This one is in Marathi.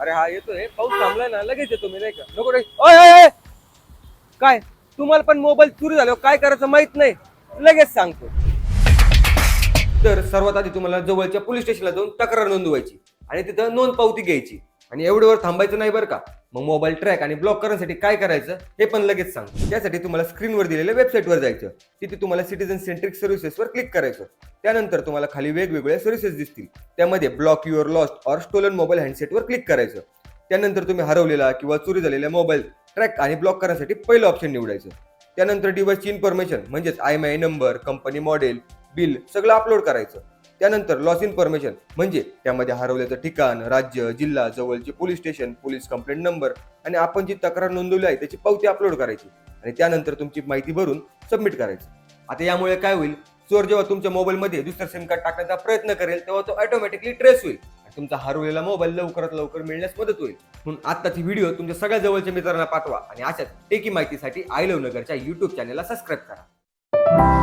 अरे हा येतोय. पाऊस थांबलाय ना लगेच येतो मी नाही का? नको रे. ओय, ओय, ओय. काय? तुम्हाला पण मोबाईल चोरी झाल्यावर काय करायचं माहीत नाही. लगेच सांगतो. तर सर्वात आधी तुम्हाला जवळच्या पोलीस स्टेशनला जाऊन तक्रार नोंदवायची आणि तिथं नोंद पावती घ्यायची. आणि एवढ्यावर थांबायचं नाही बरं का? मग मोबाईल ट्रॅक आणि ब्लॉक करण्यासाठी काय करायचं हे पण लगेच सांग. त्यासाठी तुम्हाला स्क्रीनवर दिलेल्या वेबसाईटवर जायचं. तिथे तुम्हाला सिटीजन सेंट्रिक सर्व्हिसेसवर क्लिक करायचं. त्यानंतर तुम्हाला खाली वेगवेगळ्या सर्व्हिसेस दिसतील. त्यामध्ये block your lost or stolen mobile हँडसेटवर click करायचं. त्यानंतर तुम्ही हरवलेला किंवा चोरी झालेला मोबाईल ट्रॅक आणि ब्लॉक करण्यासाठी पहिलं ऑप्शन निवडायचं. त्यानंतर डिव्हाइसची इन्फॉर्मेशन म्हणजेच I M I number company model bill सगळं अपलोड करायचं. त्यानंतर लॉस इन्फॉर्मेशन म्हणजे त्यामध्ये हरवल्याचं ठिकाण राज्य जिल्हा जवळचे police station police complaint number आणि आपण जी तक्रार नोंदवली आहे त्याची पावती अपलोड करायची आणि त्यानंतर तुमची माहिती भरून सबमिट करायची. आता यामुळे काय होईल? चोर जेव्हा तुमच्या मोबाईलमध्ये दुसरं सिम कार्ड टाकण्याचा प्रयत्न करेल तेव्हा तो ऑटोमॅटिकली ट्रेस होईल आणि तुमचा हरवलेला मोबाईल लवकरात लवकर मिळण्यास मदत होईल. म्हणून आत्ताची व्हिडिओ तुमच्या सगळ्या जवळच्या मित्रांना पाठवा आणि अशाच टेकी माहितीसाठी आय लव नगरच्या युट्यूब चॅनलला सबस्क्राईब करा.